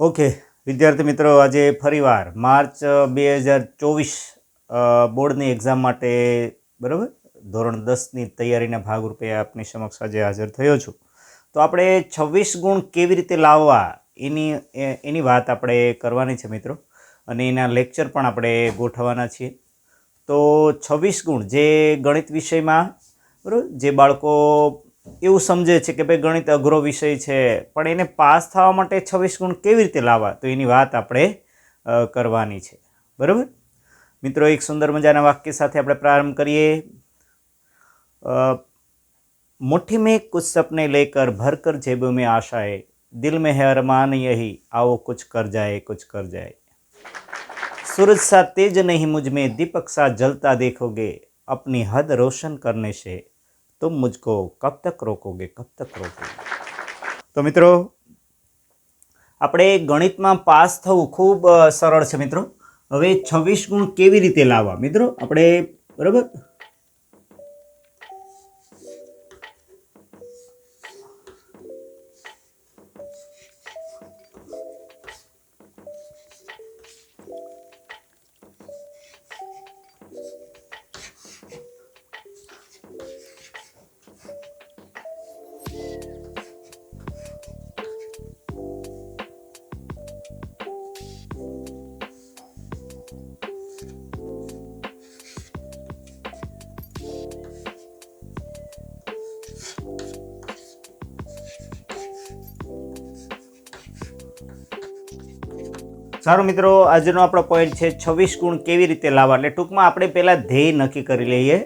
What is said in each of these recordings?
Okay, વિદ્યાર્થી મિત્રો, આજે ફરીવાર માર્ચ બે હજાર ચોવીસ બોર્ડની એક્ઝામ માટે, બરાબર? ધોરણ દસની તૈયારીના ભાગરૂપે આપની સમક્ષ આજે હાજર થયો છું. તો આપણે છવ્વીસ ગુણ કેવી રીતે લાવવા, એની એની વાત આપણે કરવાની છે મિત્રો. અને એના લેક્ચર પણ આપણે ગોઠવવાના છીએ. તો છવ્વીસ ગુણ, જે ગણિત વિષયમાં, બરાબર? જે બાળકો એવું સમજે છે કે ભાઈ ગણિત અઘરો વિષય છે પણ એને પાસ થવા માટે છવ્વીસ ગુણ કેવી રીતે લાવવા તો એની વાત આપણે અ, કરવાની છે બરાબર મિત્રો એક સુંદર મજાના વાક્ય સાથે આપણે પ્રારંભ કરીએ અ, मुट्ठी में कुछ सपने लेकर भर कर जेबों में आशाएं दिल में है अरमान यही आओ कुछ कर जाए कुछ कर जाए सूरज सा तेज नहीं मुझ में दीपक सा जलता देखोगे अपनी हद रोशन करने से तुम मुझको कब तक रोकोगे कब तक रोकोगे તો મિત્રો આપણે ગણિતમાં પાસ થવું ખૂબ અ, સરળ છે મિત્રો હવે છવ્વીસ ગુણ કેવી રીતે લાવવા મિત્રો આપણે બરાબર સારું મિત્રો, આજનો આપણો પોઈન્ટ છે છવ્વીસ ગુણ કેવી રીતે લાવવા? એટલે ટૂંકમાં આપણે પહેલાં ધ્યેય નક્કી કરી લઈએ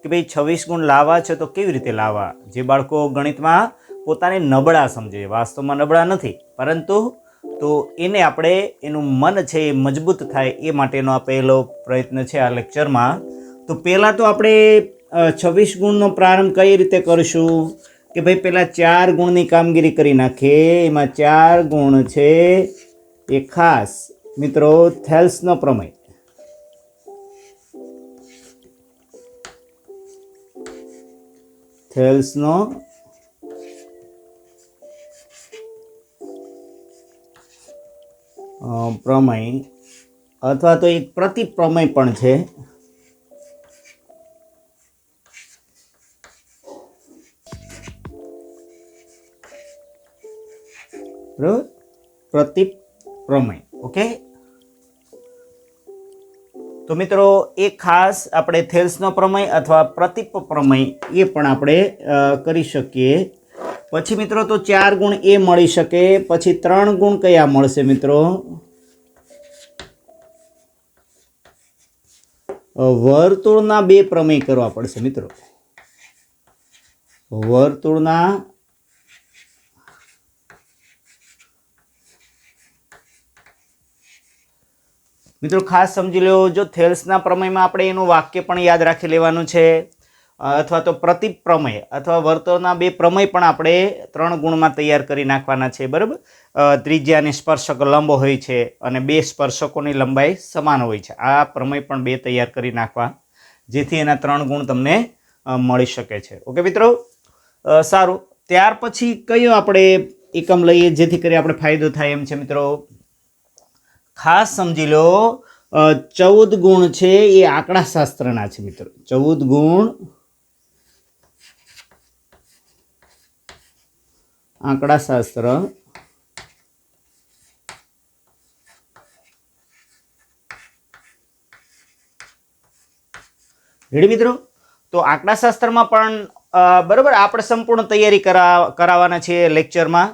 કે ભાઈ છવ્વીસ ગુણ લાવવા છે તો કેવી રીતે લાવવા? જે બાળકો ગણિતમાં પોતાને નબળા સમજે, વાસ્તવમાં નબળા નથી, પરંતુ તો એને આપણે એનું મન છે એ મજબૂત થાય એ માટેનો આ પહેલો પ્રયત્ન છે આ લેક્ચરમાં તો પહેલાં તો આપણે છવ્વીસ ગુણનો પ્રારંભ કઈ રીતે કરીશું? કે ભાઈ પહેલાં ચાર ગુણની કામગીરી કરી નાખીએ, એમાં ચાર ગુણ છે એ ખાસ મિત્રો થેલ્સનો પ્રમેય. થેલ્સનો પ્રમેય અથવા તો એક પ્રતિપ્રમેય પણ છે. બરાબર? પ્રતિ પ્રમેય, ઓકે? તો મિત્રો, એ ખાસ આપણે થેલ્સનો પ્રમેય અથવા પ્રતિપ પ્રમેય એ પણ આપણે કરી શકીએ. પછી મિત્રો, તો ચાર ગુણ એ મળી શકે. પછી ત્રણ ગુણ કયા મળશે મિત્રો? વર્તુળના બે પ્રમેય કરવા પડશે મિત્રો. વર્તુળના મિત્રો ખાસ સમજી લો, જો થેલ્સના પ્રમેયમાં આપણે એનું વાક્ય પણ યાદ રાખી લેવાનું છે અથવા તો પ્રતિપ પ્રમેય અથવા વર્તોના બે પ્રમેય પણ આપણે ત્રણ ગુણમાં તૈયાર કરી નાખવાના છે, બરાબર? ત્રિજ્યાની સ્પર્શક લંબ હોય છે અને બે સ્પર્શકોની લંબાઈ સમાન હોય છે. આ પ્રમેય પણ બે તૈયાર કરી નાખવા, જેથી એના ત્રણ ગુણ તમને મળી શકે છે. ઓકે મિત્રો? સારું. ત્યાર પછી કયો આપણે એકમ લઈએ, જેથી કરી આપણે ફાયદો થાય એમ છે મિત્રો? ખાસ સમજી લો ચૌદ ગુણ છે એ આંકડા શાસ્ત્રના છે મિત્રો. ચૌદ ગુણ આંકડા શાસ્ત્ર રેડી મિત્રો? તો આંકડાશાસ્ત્રમાં પણ બરોબર આપણે સંપૂર્ણ તૈયારી કરા કરાવવાના છીએ લેક્ચરમાં.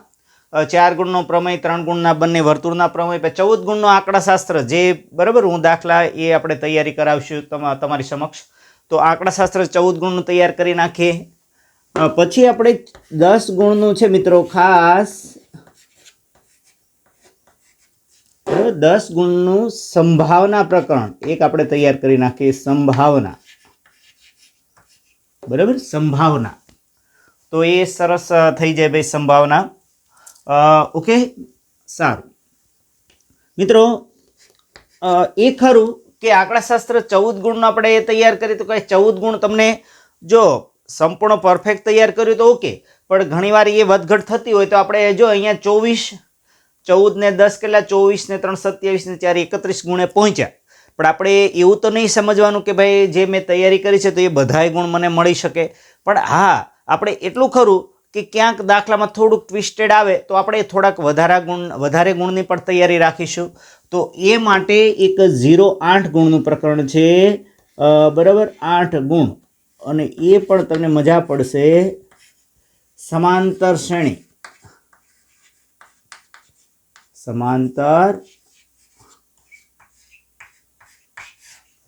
ચાર ગુણનો પ્રમેય, ત્રણ ગુણના બંને વર્તુળના પ્રમેય ચૌદ ગુણનો આંકડાશાસ્ત્ર, જે બરાબર હું દાખલા એ આપણે તૈયારી કરાવશું તમા, તમારી સમક્ષ. તો આંકડાશાસ્ત્ર ચૌદ ગુણનું તૈયાર કરી નાખીએ. પછી આપણે દસ ગુણનું છે મિત્રો ખાસ? દસ ગુણનું સંભાવના પ્રકરણ એક આપણે તૈયાર કરી નાખીએ, સંભાવના. બરાબર? સંભાવના. તો એ સરસ થઈ જાય ભાઈ સંભાવના. ઓકે? સારું. મિત્રો એ ખરું કે આંકડાશાસ્ત્ર ચૌદ ગુણનો આપણે તૈયાર કરીએ તો કઈ ચૌદ ગુણ તમને જો સંપૂર્ણ પરફેક્ટ તૈયાર કર્યું તો ઓકે. પણ ઘણીવાર એ વધઘટ થતી હોય તો આપણે જો અહીંયા ચોવીસ, ચૌદ ને દસ કેટલા? ચોવીસ ને ત્રણ સત્યાવીસ ને ચાર એકત્રીસ ગુણે પહોંચ્યા. પણ આપણે એવું તો નહીં સમજવાનું કે ભાઈ જે મેં તૈયારી કરી છે તો એ બધાય ગુણ મને મળી શકે. પણ હા, આપણે એટલું ખરું કે ક્યાંક દાખલામાં થોડુંક ટ્વિસ્ટેડ આવે, તો આપણે થોડાક વધારા ગુણ, વધારે ગુણની પણ તૈયારી રાખીશું. તો એ માટે એક ઝીરો આઠ ગુણનું પ્રકરણ છે. બરાબર આઠ ગુણ. અને એ પણ તમને મજા પડશે. સમાંતર શ્રેણી. સમાંતર.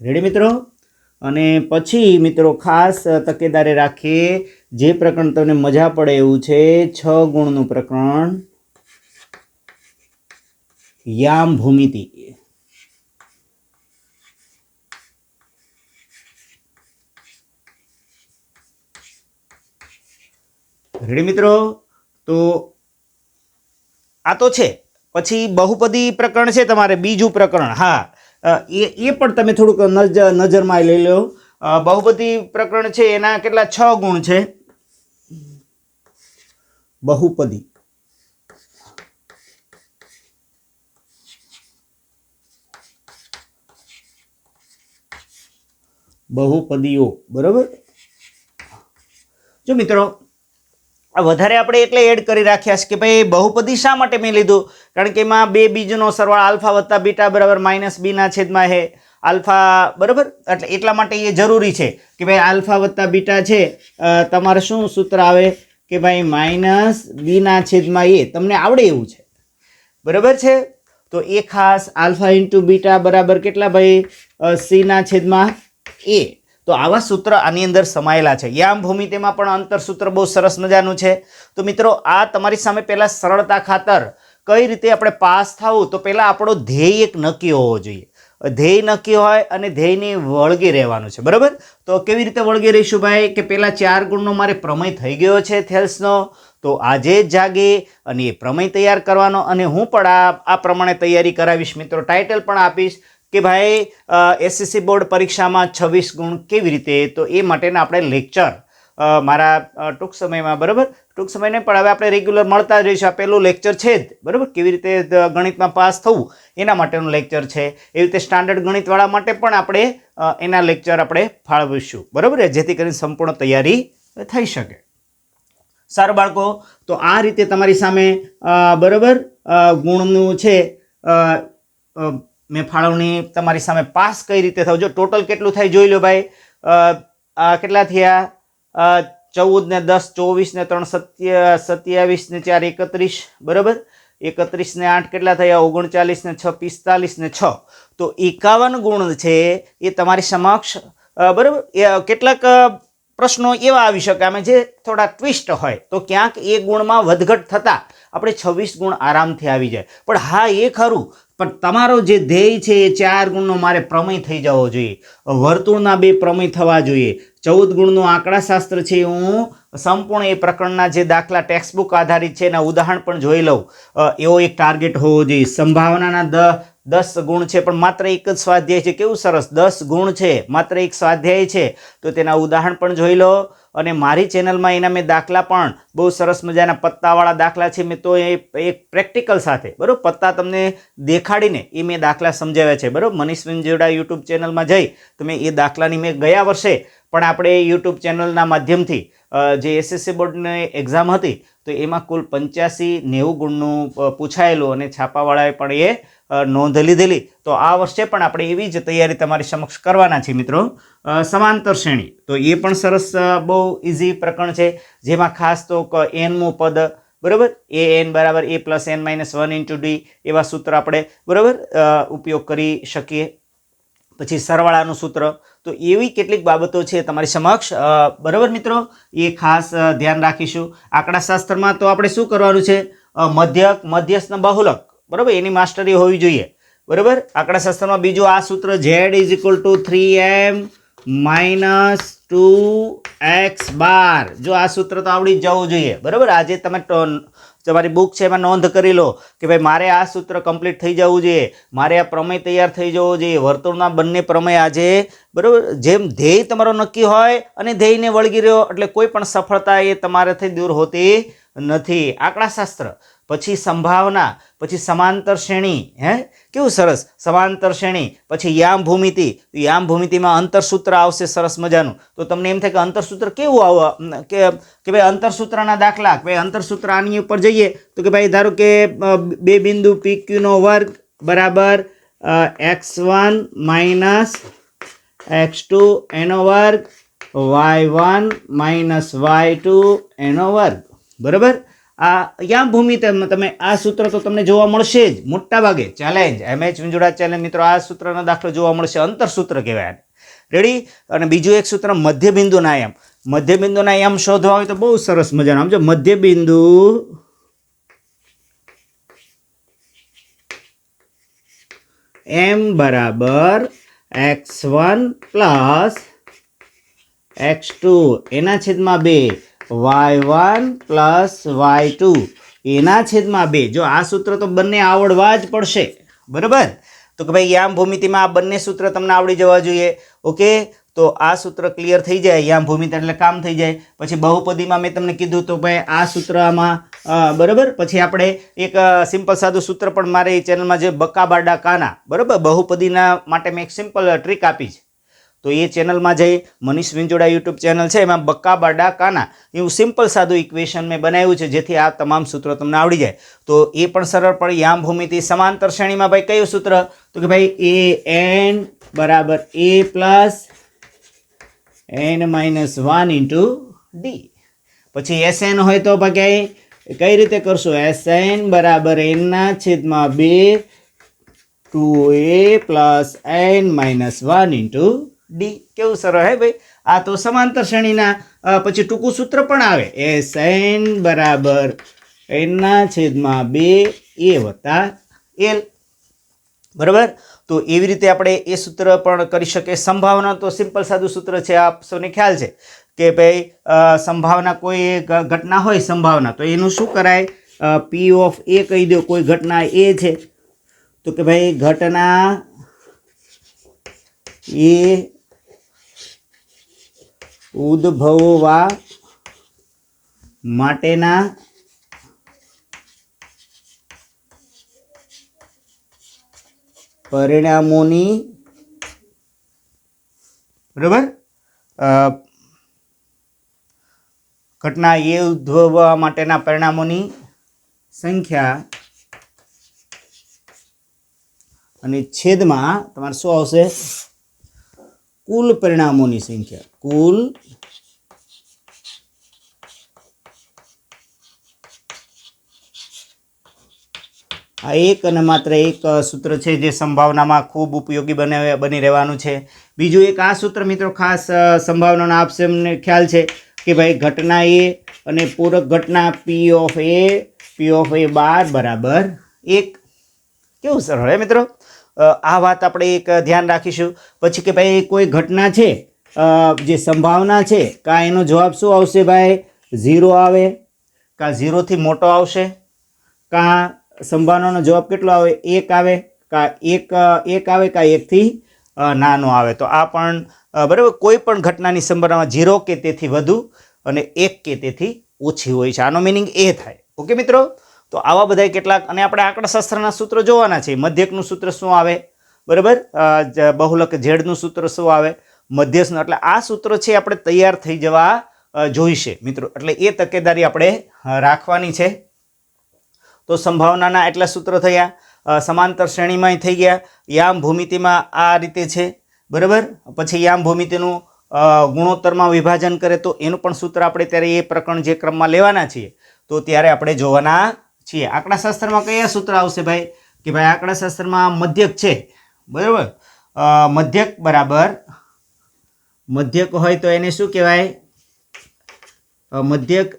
રેડી મિત્રો? અને પછી મિત્રો ખાસ તકેદારી રાખીએ. જે પ્રકરણ તમને મજા પડે એવું છે, છ ગુણનું પ્રકરણ યામ ભૂમિતિ રેડી મિત્રો? તો આ તો છે. પછી બહુપદી પ્રકરણ છે તમારે, બીજું પ્રકરણ. હા એ એ પણ તમે થોડુંક નજર નજરમાં લઈ લો. બહુપદી પ્રકરણ છે એના કેટલા? છ ગુણ છે. બહુપદી. બહુપદીઓ, બરાબર? જો મિત્રો, આ વધારે આપણે એટલે એડ કરી રાખ્યા છે કે ભાઈ બહુપદી શા માટે મેં લીધું? કારણ કે એમાં બે બીજનો સરવાળો આલ્ફા વત્તા બીટા બરાબર માઇનસ બીના છેદમાં હે આલ્ફા, બરાબર? એટલે એટલા માટે એ જરૂરી છે કે ભાઈ આલ્ફા વત્તા બીટા છે. તમારે શું સૂત્ર આવે? કે ભાઈ માઇનસ બીના છેદમાં એ. તમને આવડે એવું છે. બરાબર છે? તો એ ખાસ આલ્ફા ઇન્ટુ બીટા બરાબર કેટલા ભાઈ? સીના છેદમાં એ. તો આવા સૂત્ર આની અંદર સમાયેલા છે. યામ ભૂમિતિમાં પણ અંતર સૂત્ર બહુ સરસ મજાનું છે. તો મિત્રો, આ તમારી સામે પહેલાં સરળતા ખાતર કઈ રીતે આપણે પાસ થવું તો પહેલાં આપણો ધ્યેય એક નક્કી હોવો જોઈએ. ધ્યેય નક્કી હોય અને ધ્યેયની વળગી રહેવાનું છે. બરાબર? તો કેવી રીતે વળગી રહીશું ભાઈ? કે પહેલાં ચાર ગુણનો મારે પ્રમેય થઈ ગયો છે થેલ્સનો. તો આજે જ જાગે અને એ પ્રમેય તૈયાર કરવાનો અને હું પણ આ આ પ્રમાણે તૈયારી કરાવીશ. મિત્રો ટાઇટલ પણ આપીશ કે ભાઈ એસએસસી બોર્ડ પરીક્ષામાં છવ્વીસ ગુણ કેવી રીતે? તો એ માટેના આપણે લેક્ચર મારા ટૂંક સમયમાં, બરાબર? ટૂંક સમયને પણ હવે આપણે રેગ્યુલર મળતા જ રહીશું. આ પહેલું લેક્ચર છે જ, બરાબર? કેવી રીતે ગણિતમાં પાસ થવું, એના માટેનું લેક્ચર છે. એવી રીતે સ્ટાન્ડર્ડ ગણિતવાળા માટે પણ આપણે એના લેક્ચર આપણે ફાળવીશું. બરાબર? જેથી કરીને સંપૂર્ણ તૈયારી થઈ શકે. સારું બાળકો, તો આ રીતે તમારી સામે બરાબર ગુણનું છે મેં ફાળવણી તમારી સામે પાસ કઈ રીતે થવું? જો ટોટલ કેટલું થાય, જોઈ લો ભાઈ. કેટલા થયા? ચૌદ ને દસ ચોવીસ ને ત્રણ, સત્ય સત્યાવીસ ને ચાર, એકત્રીસ, બરાબર? એકત્રીસ ને આઠ કેટલા થયા? ઓગણચાલીસ ને છ પિસ્તાલીસ ને છ. તો એકાવન ગુણ છે એ તમારી સમક્ષ બરાબર? કેટલાક પ્રશ્નો એવા આવી શકે. આમાં જે થોડા ટ્વિસ્ટ હોય, તો ક્યાંક એ ગુણમાં વધઘટ થતાં આપણે છવ્વીસ ગુણ આરામથી આવી જાય. પણ હા, એ ખરું. પણ તમારો જે ધ્યેય છે, એ ચાર ગુણનો મારે પ્રમેય થઈ જવો જોઈએ. વર્તુળના બે પ્રમેય થવા જોઈએ. ચૌદ ગુણનું આંકડાશાસ્ત્ર છે, હું સંપૂર્ણ એ પ્રકરણના જે દાખલા ટેક્સ્ટબુક આધારિત છે, એના ઉદાહરણ પણ જોઈ લઉં. એવો એક ટાર્ગેટ હોવો જોઈએ. સંભાવનાના દ દસ ગુણ છે, પણ માત્ર એક જ સ્વાધ્યાય છે. કેવું સરસ? દસ ગુણ છે, માત્ર એક સ્વાધ્યાય છે. તો તેના ઉદાહરણ પણ જોઈ લો. અને મારી ચેનલમાં એના મેં દાખલા પણ બહુ સરસ મજાના પત્તાવાળા દાખલા છે. મેં તો એ એક પ્રેક્ટિકલ સાથે, બરાબર? પત્તા તમને દેખાડીને એ મેં દાખલા સમજાવ્યા છે. બરાબર? મનીષ વિંજોડા યુટ્યુબ ચેનલમાં જઈ તો મેં એ દાખલાની મેં ગયા વર્ષે પણ આપણે યુટ્યુબ ચેનલના માધ્યમથી જે એસએસસી બોર્ડની એક્ઝામ હતી, તો એમાં કુલ પંચ્યાસી નેવું ગુણનું પૂછાયેલું અને છાપાવાળાએ પણ એ નોંધ લીધેલી તો આ વર્ષે પણ આપણે એવી જ તૈયારી તમારી સમક્ષ કરવાના છે મિત્રો. સમાંતર શ્રેણી. તો એ પણ સરસ બહુ ઇઝી પ્રકરણ છે. જેમાં ખાસ તો એનમું પદ, બરાબર? એ એન બરાબર, A plus N minus one into D એવા સૂત્ર આપણે, બરાબર? ઉપયોગ કરી શકીએ. પછી સરવાળાનું સૂત્ર. તો એવી કેટલીક બાબતો છે તમારી સમક્ષ. બરાબર મિત્રો? એ ખાસ ધ્યાન રાખીશું. આંકડાશાસ્ત્રમાં તો આપણે શું કરવાનું છે? મધ્યક, મધ્યસ્થ બહુલક. બરાબર? એની માસ્ટરી હોવી જોઈએ. બરાબર? આંકડાશાસ્ત્રમાં બીજું આ સૂત્ર Z is equal to three M minus two X bar જો આ સૂત્ર તો આવડી જ જવું જોઈએ. બરાબર? આજે તમે તમારી બુક છે એમાં નોંધ કરી લો કે ભાઈ મારે આ સૂત્ર કમ્પ્લીટ થઈ જવું જોઈએ. મારે આ પ્રમેય તૈયાર થઈ જવો જોઈએ. વર્તુળના બંને પ્રમેય આજે, બરાબર? જેમ ધ્યેય તમારો નક્કી હોય અને ધ્યેયને વળગી રહ્યો, એટલે કોઈ પણ સફળતા એ તમારાથી દૂર હોતી નથી. આંકડાશાસ્ત્ર. પછી સંભાવના, પછી સમાંતર શ્રેણી, હે? કેવું સરસ? સમાંતર શ્રેણી, પછી યામ ભૂમિતિ. યામ ભૂમિતિમાં અંતરસૂત્ર આવશે સરસ મજાનું. તો તમને એમ થાય કે અંતરસૂત્ર કેવું આવ કે કે ભાઈ અંતરસૂત્રના દાખલા, કે ભાઈ અંતરસૂત્ર આની ઉપર જઈએ, તો કે ભાઈ ધારો કે બે બિંદુ પી ક્યુનો વર્ગ બરાબર X one minus X two એનો વર્ગ, Y one minus Y two એનો વર્ગ. બરાબર? આ યા ભૂમિ તમે આ સૂત્ર તો તમને જોવા મળશે જ, મોટા ભાગે challenge M H Vinjoda challenge મિત્રો, આ સૂત્રનો દાખલો જોવા મળશે. અંતર સૂત્ર કહેવાય રેડી અને બીજું એક સૂત્ર, મધ્યબિંદુના એમ મધ્યબિંદુના યમ શોધવા હોય તો બહુ સરસ મજાનું. સમજો મધ્યબિંદુ એમ બરાબર X one plus X two એના છેદમાં બે. Y one plus Y two. એના છેદમાં બે. જો આ સૂત્ર તો બંને આવડવા જ પડશે. બરાબર? તો કે ભાઈ યામ ભૂમિતિમાં આ બંને સૂત્ર તમને આવડી જવા જોઈએ. ઓકે? તો આ સૂત્ર ક્લિયર થઈ જાય, યામ ભૂમિતિ એટલે કામ થઈ જાય. પછી બહુપદીમાં મેં તમને કીધું તો ભાઈ આ સૂત્રમાં બરાબર? પછી આપણે એક સિમ્પલ સાદું સૂત્ર પણ મારી ચેનલમાં જે બક્કા બાડા કાના, બરાબર? બહુપદીના માટે મેં એક સિમ્પલ ટ્રીક આપી છે. તો એ ચેનલમાં જઈ મનીષ વિંજોડા યુટ્યુબ ચેનલ છે, એમાં બક્કા બાડા કાના એવું સિમ્પલ સાદું ઇક્વેશન મેં બનાવ્યું છે, જેથી આ તમામ સૂત્રો તમને આવડી જાય. તો એ પણ સરળ પડે યામ ભૂમિતિ સમાંતર શ્રેણીમાં ભાઈ કયું સૂત્ર? તો કે ભાઈ એ એન બરાબર A plus N minus one into D. પછી એસ એન હોય તો ભાઈ કઈ રીતે કરશું? એસ એન બરાબર એનના છેદમાં બે two A plus N minus one into D કેવું સરળ હે ભાઈ? આ તો સમાંતર શ્રેણીના પછી ટૂંકું સૂત્ર પણ આવે. એસ એન બરાબર એનના છેદમાં બે એ વત્તા એલ બરાબર? તો એવી રીતે આપણે એ સૂત્ર પણ કરી શકીએ. સંભાવના તો સિમ્પલ સાદું સૂત્ર છે, આપ સૌને ખ્યાલ છે કે ભાઈ સંભાવના કોઈ ઘટના હોય સંભાવના, તો એનું શું કરાય? પી ઓફ એ કહી દો, કોઈ ઘટના એ છે. તો કે ભાઈ, ઘટના એ ઉદ્ભવવા માટેના પરિણામોની બરાબર? ઘટના એ ઉદ્ભવવા માટેના પરિણામોની સંખ્યા અને છેદમાં, તમારે શું આવશે? કુલ પરિણામોની સંખ્યા. કુલ આ એક અને માત્ર એક સૂત્ર છે જે સંભાવનામાં ખૂબ ઉપયોગી બને, બની રહેવાનું છે. બીજું એક આ સૂત્ર મિત્રો ખાસ સંભાવનાનો આપશે અમને ખ્યાલ છે કે ભાઈ ઘટના એ અને પૂરક ઘટના પી ઓફ એ પી ઓફ એ બાર બરાબર એક. કેવું સરળ હે મિત્રો? આ વાત આપણે એક ધ્યાન રાખીશું. પછી કે ભાઈ, કોઈ ઘટના છે? જે સંભાવના છે? કાં એનો જવાબ શું આવશે ભાઈ? ઝીરો આવે. કાં ઝીરોથી મોટો આવશે? કાં સંભાવનાનો જવાબ કેટલો આવે? એક આવે. કાં એક એક આવે કાં એકથી નાનો આવે? તો આ પણ બરાબર, કોઈ પણ ઘટનાની સંભાવના ઝીરો કે તેથી વધુ અને એક કે તેથી ઓછી હોય છે. આનો મિનિંગ એ થાય. ઓકે મિત્રો? તો આવા બધા કેટલાક, અને આપણે આંકડાશાસ્ત્રના સૂત્રો જોવાના છે. મધ્યકનું સૂત્ર શું આવે? બરાબર? બહુલક ઝેડનું સૂત્ર શું આવે? મધ્યસ્થનું એટલે આ સૂત્રો છે આપણે તૈયાર થઈ જવા જોઈશે, મિત્રો. એટલે એ તકેદારી આપણે રાખવાની છે. તો સંભાવનાના એટલા સૂત્રો થયા. સમાંતર શ્રેણીમાં થઈ ગયા. યામ ભૂમિતિમાં આ રીતે છે. બરાબર? પછી યામ ભૂમિતિનું ગુણોત્તરમાં વિભાજન કરે તો એનું પણ સૂત્ર આપણે ત્યારે એ પ્રકરણ જે ક્રમમાં લેવાના છીએ, તો ત્યારે આપણે જોવાના છીએ આંકડાશાસ્ત્રમાં કયા સૂત્ર આવશે ભાઈ? કે ભાઈ આંકડાશાસ્ત્રમાં મધ્યક છે. બરાબર? મધ્યક બરાબર. મધ્યક હોય તો એને શું કહેવાય? મધ્યક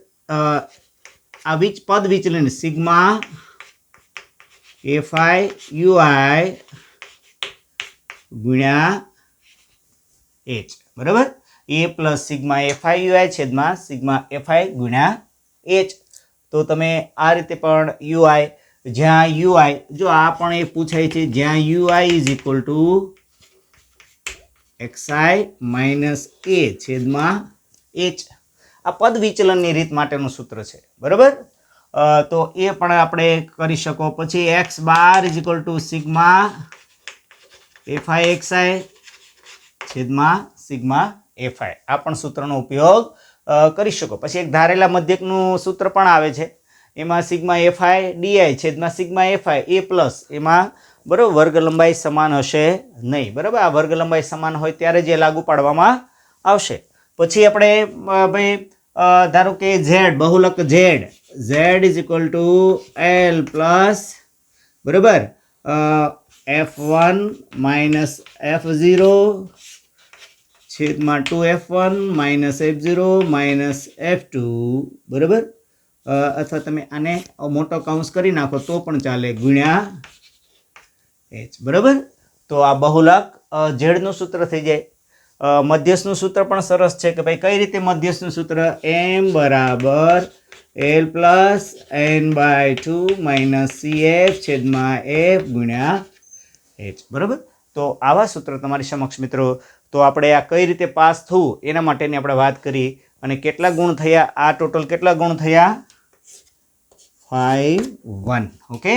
આ વિચ પદ વિચલન sigma F I U I ગુણ્યા એચ. બરાબર? A plus sigma F I U I છેદમાં સિગ્મા એફ આઈ ગુણ્યા એચ. તો તમે આ રીતે પણ યુ આઈ જ્યાં યુ આઈ જો આ પણ એ પૂછાય છે, જ્યાં U I is equal to X I minus A છેદમાં એચ આ પદ વિચલનની રીત માટેનું સૂત્ર છે, બરાબર? તો એ પણ આપણે કરી શકો. પછી X bar is equal to sigma F I X I X I છેદમાં સિગ્મા એફઆઈ આ પણ સૂત્રનો ઉપયોગ કરી શકો. પછી એક ધારેલા મધ્યકનું સૂત્ર પણ આવે છે. એમાં sigma F I D I છેદમાં sigma F I A plus એમાં બરાબર વર્ગ લંબાઈ સમાન હશે નહીં. બરાબર? આ વર્ગ લંબાઈ સમાન હોય ત્યારે જ લાગુ પાડવામાં આવશે. પછી આપણે ભાઈ ધારો કે Z, બહુલક Z. Z is equal to L plus બરાબર? F one minus F zero છેદમાં two F one minus F zero minus F two, બરાબર? અથવા તમે આને મોટો કાઉન્સ કરી નાખો તો પણ ચાલે ગુણ્યા એચ, બરાબર? તો આ બહુલક ઝેડનું સૂત્ર થઈ જાય. મધ્યસ્થનું સૂત્ર પણ સરસ છે કે ભાઈ કઈ રીતે મધ્યસ્થનું સૂત્ર? એમ બરાબર L plus N by two minus C F છેદમાં એફ ગુણ્યા એચ, બરાબર? તો આવા સૂત્ર તમારી સમક્ષ મિત્રો, તો આપણે આ કઈ રીતે પાસ થવું એના માટેની આપણે વાત કરી અને કેટલા ગુણ થયા, આ ટોટલ કેટલા ગુણ થયા? ફાઈવ વન ઓકે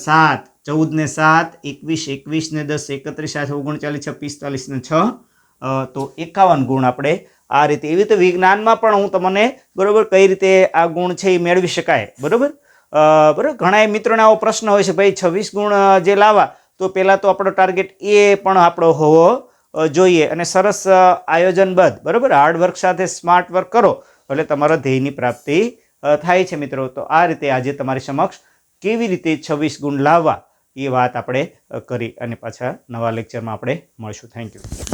સાત, ચૌદ ને સાત, એકવીસ એકવીસ ને દસ, એકત્રીસ, આઠ, ઓગણચાલીસ છ પિસ્તાલીસ ને છ. તો એકાવન ગુણ આપણે આ રીતે એવી રીતે વિજ્ઞાનમાં પણ હું તમને બરાબર કઈ રીતે આ ગુણ છે એ મેળવી શકાય, બરાબર? બરાબર? ઘણા મિત્રોને આવો પ્રશ્ન હોય છે, ભાઈ છવ્વીસ ગુણ જે લાવવા તો પહેલાં તો આપણો ટાર્ગેટ એ પણ આપણો હોવો જોઈએ અને સરસ આયોજનબદ્ધ, બરાબર? હાર્ડ વર્ક સાથે સ્માર્ટ વર્ક કરો, એટલે તમારા ધ્યેયની પ્રાપ્તિ થાય છે મિત્રો. તો આ રીતે આજે તમારી સમક્ષ કેવી રીતે છવ્વીસ ગુણ લાવવા, એ વાત આપણે કરી અને પાછા નવા લેક્ચરમાં આપણે મળશું. Thank you